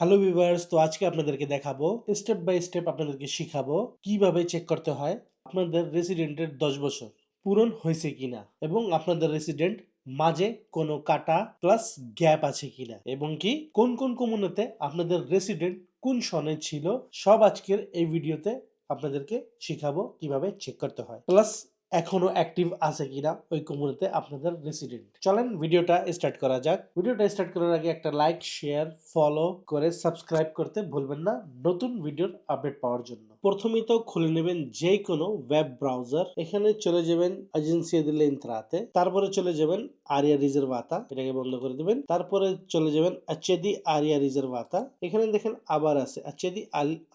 Hello viewers তো আজকে আপনাদেরকে দেখাবো স্টেপ বাই স্টেপ আপনাদেরকে শিখাবো কীভাবে চেক করতে হয় আপনাদের রেসিডেন্টের দশ বছর পূরণ হয়েছে কিনা এবং আপনাদের রেসিডেন্ট মাঝে কোনো কাটা প্লাস গ্যাপ আছে কিনা এবং কি কোন কোন কমুনেতে আপনাদের রেসিডেন্ট কোন সনে ছিল, সব আজকের এই ভিডিওতে আপনাদেরকে শিখাবো কীভাবে চেক করতে হয়। প্লাস এখনও অ্যাক্টিভ আছে কিনা ওই কমুনিতে আপনাদের রেসিডেন্ট চলেন ভিডিওটা স্টার্ট করা যাক। ভিডিওটা স্টার্ট করার আগে একটা লাইক শেয়ার ফলো করে সাবস্ক্রাইব করতে ভুলবেন না নতুন ভিডিওর আপডেট পাওয়ার জন্য। প্রথমেই তো খুলে নেবেন যে কোনো ওয়েব ব্রাউজার এখানে চলে যাবেন এজেন্সি দিলে ইন্ত্রাতে তারপরে চলে যাবেন আরিয়া রিজার্ভাতা এটাকে বন্ধ করে দিবেন। তারপরে চলে যাবেন আচেদি আরিয়া রিজার্ভাতা এখানে দেখেন আবার আছে আচেদি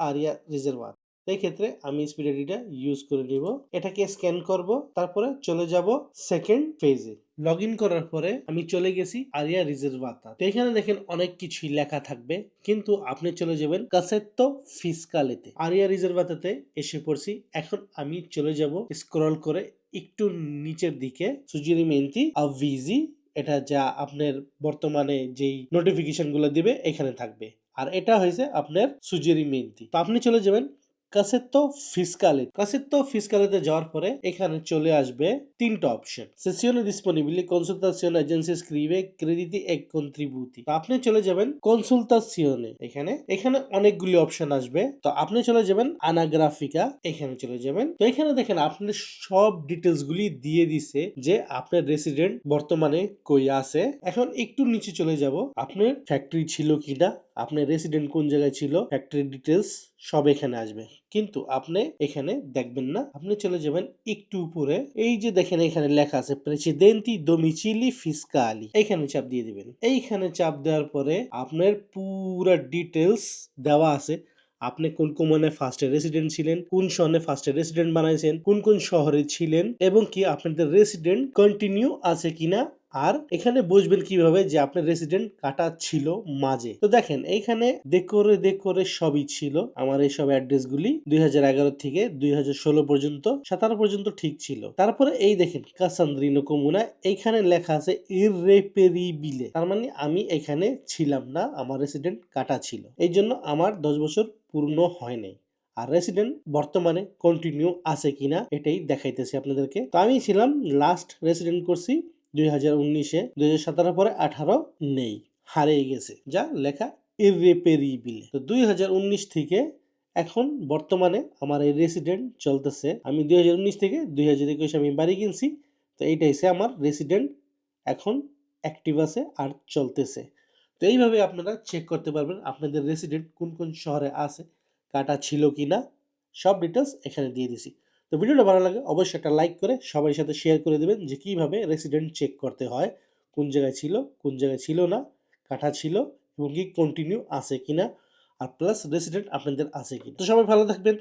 আরিয়া রিজার্ভাতা এই ক্ষেত্রে আমি স্পিড এডিটা ইউজ করে নিব। এটাকে স্ক্যান করব, তারপরে চলে যাব সেকেন্ড ফেজে লগ ইন করার পরে আমি চলে গেছি আরিয়া রিজার্ভাতা তো। এখানে দেখেন অনেক কিছুই লেখা থাকবে, কিন্তু আপনি চলে যাবেন কাসেত্ত ফিসকালেতে আরিয়া রিজার্ভাতাতে এসে পড়ছি, এখন আমি চলে যাব স্ক্রল করে একটু নিচের দিকে। সুজিরিমেন্তি আভিজি এটা যা আপনার বর্তমানে যেই নোটিফিকেশনগুলো দিবে, এখানে থাকবে। আর এটা হয়েছে আপনার সুজিরিমেন্তি তো আপনি চলে যাবেন কাসেত্তো ফিসকালে। কাসেত্তো ফিসকালেতে যাওয়ার পরে এখানে চলে আসবে তিনটা অপশন সেসিone disponibili consultazione agenzie scrive crediti e contributi তো আপনি চলে যাবেন কনসালটাসিওনে এখানে। এখানে অনেকগুলি অপশন আসবে। তো আপনি চলে যাবেন আনাগ্রাফিকা এখানে চলে যাবেন। তো এখানে দেখেন, আপনি সব ডিটেলস গুলি দিয়ে দিছে যে আপনার রেসিডেন্ট বর্তমানে কই আছে। এখন একটু নিচে চলে যাব। আপনার ফ্যাক্টরি ছিল কিনা? আপনার রেসিডেন্ট কোন জায়গায় ছিল ফ্যাক্টরি ডিটেলস সব এখানে আসবে। কিন্তু আপনি এখানে দেখবেন না। আপনি চলে যাবেন একটু উপরে। এই যে দেখেন এখানে লেখা আছে প্রেসিডেন্টি ডোমিচিলি ফিসকালি এখানে চাপ দিয়ে দিবেন। এইখানে চাপ দেওয়ার পরে আপনার পুরা ডিটেলস দেওয়া আছে। আপনি কোন কোমনে ফার্স্টে রেসিডেন্ট ছিলেন, কোন সনে ফার্স্টে রেসিডেন্ট বানাইছেন, কোন কোন শহরে ছিলেন এবং কি আপনাদের রেসিডেন্ট কন্টিনিউ আছে কিনা আর এখানে বুঝবেন কীভাবে? যে আপনার রেসিডেন্ট কাটা ছিল মাঝে। তো দেখেন, এইখানে দেখরে দেখরে সবই ছিল। আমার এইসব অ্যাড্রেস গুলি দুই থেকে দু হাজার ষোলো পর্যন্ত, সাতারো পর্যন্ত ঠিক ছিল। তারপরে এই দেখেন কাসান্দ্রিনো কমুনা এইখানে লেখা আছে ইররেপেরিবিলে তার মানে আমি এখানে ছিলাম না, আমার রেসিডেন্ট কাটা ছিল। এই জন্য আমার দশ বছর পূর্ণ হয় নাই। আর রেসিডেন্ট বর্তমানে কন্টিনিউ আছে কিনা, এটাই দেখাইতেছি আপনাদেরকে। তো আমি ছিলাম লাস্ট রেসিডেন্ট করছি। দুই হাজার উনিশে হাজার সতেরো পরে আঠারো নেই, হারিয়ে গেছে, যা লেখা ইররেপেরিবিল তো দুই হাজার উনিশ থেকে এখন বর্তমানে আমার এই রেসিডেন্ট চলতেছে। আমি দুই হাজার উনিশ থেকে দুই হাজার একুশে আমি বাড়ি কিনছি, তো এইটা এসে আমার রেসিডেন্ট এখন অ্যাক্টিভ আছে আর চলতেছে। তো এইভাবে আপনারা চেক করতে পারবেন আপনাদের রেসিডেন্ট কোন কোন শহরে আছে, কাটা ছিল কি না সব ডিটেলস এখানে দিয়ে দিছি। তো ভিডিওটা ভালো লাগে, অবশ্যই একটা লাইক করে সবার সাথে শেয়ার করে দেবেন যে কীভাবে রেসিডেন্ট চেক করতে হয়, কোন জায়গায় ছিল, কোন জায়গায় ছিল না, কাটা ছিল এবং কি কন্টিনিউ আছে কিনা, আর প্লাস রেসিডেন্ট আপনাদের আছে কি তো সবাই ভালো থাকবেন।